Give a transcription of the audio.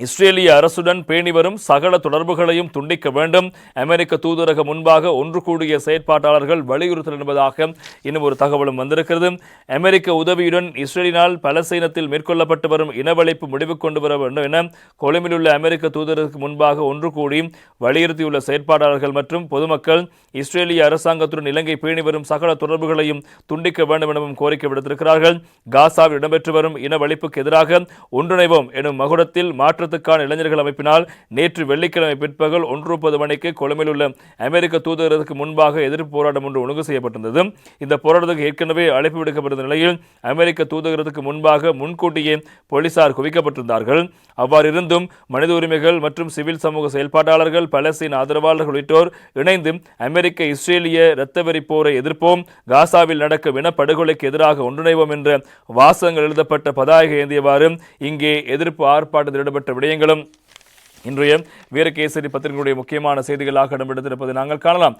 இஸ்ரேலிய அரசுடன் பேணி வரும் சகல தொடர்புகளையும் துண்டிக்க வேண்டும். அமெரிக்க தூதரக முன்பாக ஒன்று கூடிய செயற்பாட்டாளர்கள் வலியுறுத்தல் என்பதாக இன்னும் ஒரு தகவலும் வந்திருக்கிறது. அமெரிக்க உதவியுடன் இஸ்ரேலினால் பலஸ்தீனத்தில் மேற்கொள்ளப்பட்டு வரும் இனவழிப்பு முடிவு கொண்டு வர வேண்டும் என கொழும்பில் உள்ள அமெரிக்க தூதருக்கு முன்பாக ஒன்று கூடி வலியுறுத்தியுள்ள செயற்பாட்டாளர்கள் மற்றும் பொதுமக்கள் இஸ்ரேலிய அரசாங்கத்துடன் இலங்கை பேணி வரும் சகல தொடர்புகளையும் துண்டிக்க வேண்டும் எனவும் கோரிக்கை விடுத்திருக்கிறார்கள். காசாவில் இடம்பெற்று வரும் இனவழிப்புக்கு எதிராக ஒன்றிணைவோம் எனும் மகுடத்தில் மாற்றத்துக்கான இளைஞர்கள் அமைப்பினால் நேற்று வெள்ளிக்கிழமை பிற்பகல் ஒன்று முப்பது மணிக்கு கொழும்பில் உள்ள அமெரிக்க தூதரகத்துக்கு முன்பாக எதிர்ப்பு போராட்டம் ஒன்று ஒழுங்கு செய்யப்பட்டிருந்தது. இந்த போராட்டத்துக்கு ஏற்கனவே அழைப்பு விடுக்கப்பட்ட நிலையில் அமெரிக்க தூதரகத்துக்கு முன்பாக முன்கூட்டியே போலீசார் குவிக்கப்பட்டிருந்தார்கள். அவ்வாறு இருந்தும் மனித உரிமைகள் மற்றும் சிவில் சமூக செயல்பாட்டாளர்கள் பலஸ்தீன் ஆதரவாளர்கள் உள்ளிட்டோர் இணைந்து அமெரிக்க இஸ்ரேலிய இரத்தவெறி போரை எதிர்ப்போம் காசாவில் நடக்கும் இனப்படுகொலைக்கு எதிராக ஒன்றிணைவோம் என்ற வாசகங்கள் எழுதப்பட்ட பதாகை ஏந்தியவாறு இங்கே எதிர்ப்பு ஆர்ப்பாட்டத்தில் ஈடுபட்ட விடயங்களும் இன்றைய வீரகேசரி பத்திரிகையுடைய முக்கியமான செய்திகளாக இடம்பெடுத்திருப்பதை நாங்கள் காணலாம்.